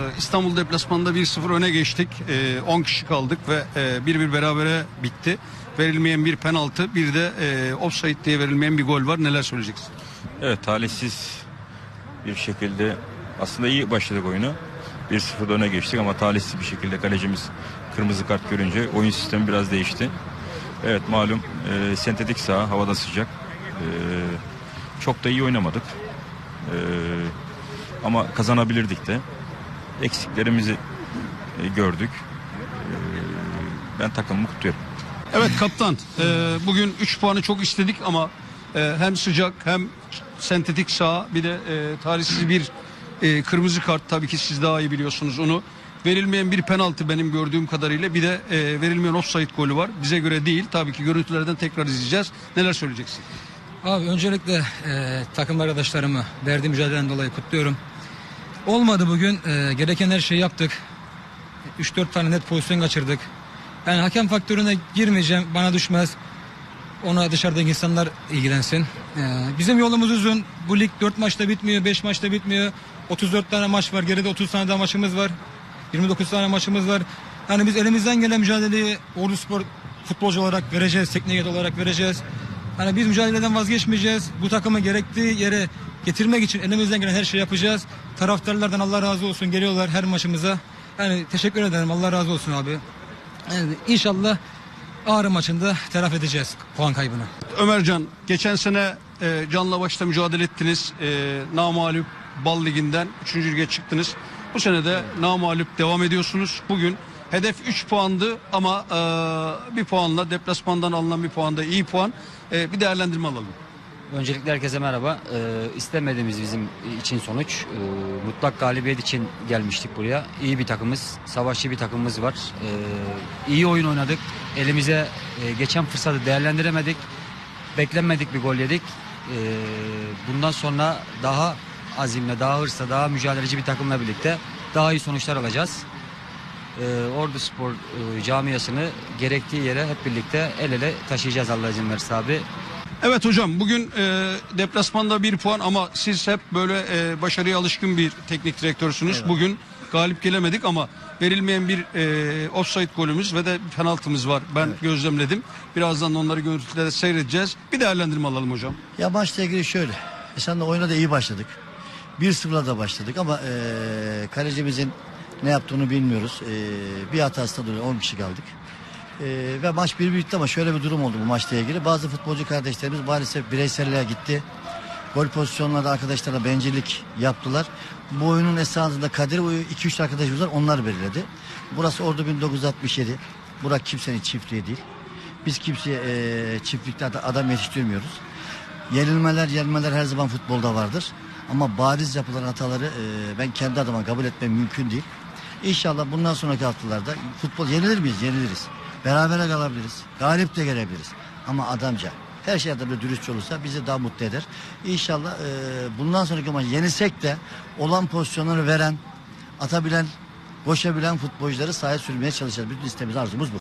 Ee, İstanbul deplasmanında 1-0 öne geçtik. Ee, 10 kişi kaldık ve e, 1-1 berabere bitti. Verilmeyen bir penaltı, bir de e, offside diye verilmeyen bir gol var. Neler söyleyeceksin? Evet talihsiz bir şekilde aslında iyi başladık oyunu. 1-0'da öne geçtik ama talihsiz bir şekilde kalecimiz kırmızı kart görünce oyun sistemi biraz değişti. Evet malum e, sentetik saha havada sıcak. E, çok da iyi oynamadık. E, ama kazanabilirdik de. Eksiklerimizi e, gördük. E, ben takımımı kutluyorum. Evet kaptan, e, bugün 3 puanı çok istedik ama e, hem sıcak hem sentetik saha bir de e, talihsiz bir e, kırmızı kart tabii ki siz daha iyi biliyorsunuz onu. Verilmeyen bir penaltı benim gördüğüm kadarıyla bir de e, verilmeyen offside golü var. Bize göre değil tabii ki görüntülerden tekrar izleyeceğiz. Neler söyleyeceksin? Abi öncelikle e, takım arkadaşlarımı verdiği mücadeleden dolayı kutluyorum. Olmadı bugün. E, gereken her şeyi yaptık. 3-4 tane net pozisyon kaçırdık. Yani hakem faktörüne girmeyeceğim. Bana düşmez. Ona dışarıdaki insanlar ilgilensin. E, bizim yolumuz uzun. Bu lig 4 maçta bitmiyor, 5 maçta bitmiyor. 34 tane maç var. Geride 30 tane daha maçımız var. 29 tane maçımız var. Yani biz elimizden gelen mücadeleyi Ordu Spor futbolcu olarak vereceğiz, teknik olarak vereceğiz. Hani biz mücadeleden vazgeçmeyeceğiz. Bu takımı gerektiği yere getirmek için elimizden gelen her şeyi yapacağız. Taraftarlardan Allah razı olsun geliyorlar her maçımıza. Yani teşekkür ederim Allah razı olsun abi. Yani inşallah Ağrı maçında telafi edeceğiz puan kaybını. Ömercan geçen sene e, canla başta mücadele ettiniz. E, namalup Bal Ligi'nden 3. lige çıktınız. Bu sene de namalup devam ediyorsunuz. Bugün hedef 3 puandı ama e, bir puanla deplasmandan alınan bir puanda iyi puan. E, bir değerlendirme alalım. Öncelikle herkese merhaba. Ee, istemediğimiz bizim için sonuç. Ee, mutlak galibiyet için gelmiştik buraya. İyi bir takımız, savaşçı bir takımımız var. Ee, iyi oyun oynadık. Elimize e, geçen fırsatı değerlendiremedik. Beklenmedik bir gol yedik. Ee, bundan sonra daha azimle, daha hırsla, daha mücadeleci bir takımla birlikte daha iyi sonuçlar alacağız. Ee, Ordu Spor e, camiasını gerektiği yere hep birlikte el ele taşıyacağız Allah izin verirse abi. Evet hocam bugün e, deplasmanda bir puan ama siz hep böyle e, başarıya alışkın bir teknik direktörsünüz. Bugün galip gelemedik ama verilmeyen bir e, offside golümüz ve de bir penaltımız var. Ben gözlemledim. Birazdan onları görüntülerde seyredeceğiz. Bir değerlendirme alalım hocam. Ya maçla ilgili şöyle. Esasında oyuna da iyi başladık. 1-0'la da başladık ama eee kalecimizin ne yaptığını bilmiyoruz. Eee bir hatasında dolayı 10 kişi kaldık. Eee, ve maç bir bitti ama şöyle bir durum oldu bu maçla ilgili. Bazı futbolcu kardeşlerimiz maalesef bireyselliğe gitti. Gol pozisyonlarda arkadaşlarla bencillik yaptılar. Bu oyunun esasında Kadir 2-3 arkadaşımız var onlar belirledi. Burası Ordu 1967. Burak kimsenin çiftliği değil. Biz kimseye eee çiftlikte ad- adam yetiştirmiyoruz. Yenilmeler, yenilmeler her zaman futbolda vardır. Ama bariz yapılan hataları e, ben kendi adıma kabul etmem mümkün değil. İnşallah bundan sonraki haftalarda futbol yenilir miyiz? Yeniliriz. Berabere kalabiliriz. Galip de gelebiliriz. Ama adamca her şeyde böyle dürüst olursa bizi daha mutlu eder. İnşallah e, bundan sonraki maç yenisek de olan pozisyonları veren, atabilen, koşabilen futbolcuları sahaya sürmeye çalışacağız. Bütün istemiz arzumuz bu.